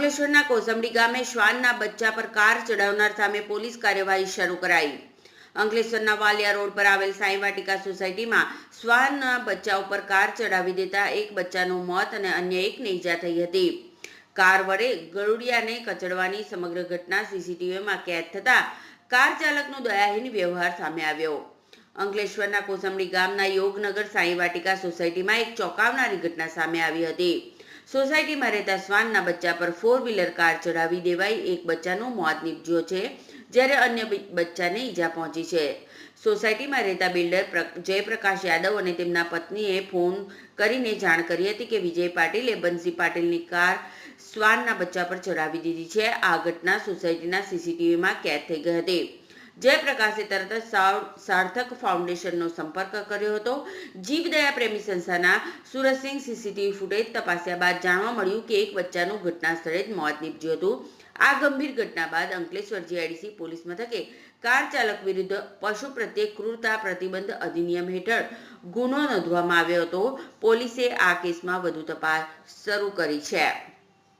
અંકલેશ્વરના કોસંબડી ગામે શ્વાનના બચ્ચા પર કાર ચડાવનાર સામે પોલીસ કાર્યવાહી શરૂ કરાઈ. અંકલેશ્વરના વાલિયા રોડ પર આવેલ સાંઈ વાટિકા સોસાયટીમાં શ્વાનના બચ્ચા ઉપર કાર ચડાવી દેતા એક બચ્ચાનું મોત અને અન્ય એકને ઈજા થઈ હતી. કાર વડે ગરુડિયાને કચડવાની સમગ્ર ઘટના સીસીટીવીમાં કેદ થતા કાર ચાલકનો દયાહીન વ્યવહાર સામે આવ્યો. અંકલેશ્વરના કોસંબડી ગામના યોગનગર સાંઈ વાટિકા સોસાયટીમાં એક ચોંકાવનારી ઘટના સામે આવી હતી. સોસાયટીમાં રહેતા શ્વાનના બચ્ચા પર ફોર વ્હીલર કાર ચડાવી દેવાઈ એક બચ્ચાનું મોત નીપજ્યો છે, જ્યારે અન્ય બચ્ચાને ઈજા પહોંચી છે. સોસાયટીમાં રહેતા બિલ્ડર જયપ્રકાશ યાદવ અને તેમના પત્નીએ ફોન કરીને જાણ કરી હતી કે વિજય પાટીલે બંસી પાટીલની કાર શ્વાનના બચ્ચા પર ચડાવી દીધી છે. આ ઘટના સોસાયટીના સીસીટીવીમાં કેદ થઈ ગઈ હતી. જયપ્રકાશે તરત જ સાર્થક ફાઉન્ડેશનનો સંપર્ક કર્યો હતો. જીવદયા પ્રેમી સંસ્થાના સુરતસિંહ સીસીટીવી ફૂટેજ તપાસ્યા બાદ જાણવા મળ્યું કે એક બચ્ચાનું ઘટના સ્થળે જ મોત નીપજ્યું હતું. આ ગંભીર ઘટના બાદ અંકલેશ્વર જીઆઈડીસી પોલીસ મથકે કાર ચાલક વિરુદ્ધ પશુ પ્રત્યે ક્રૂરતા પ્રતિબંધ અધિનિયમ હેઠળ ગુનો નોંધવામાં આવ્યો હતો. પોલીસે આ કેસમાં વધુ તપાસ શરૂ કરી છે.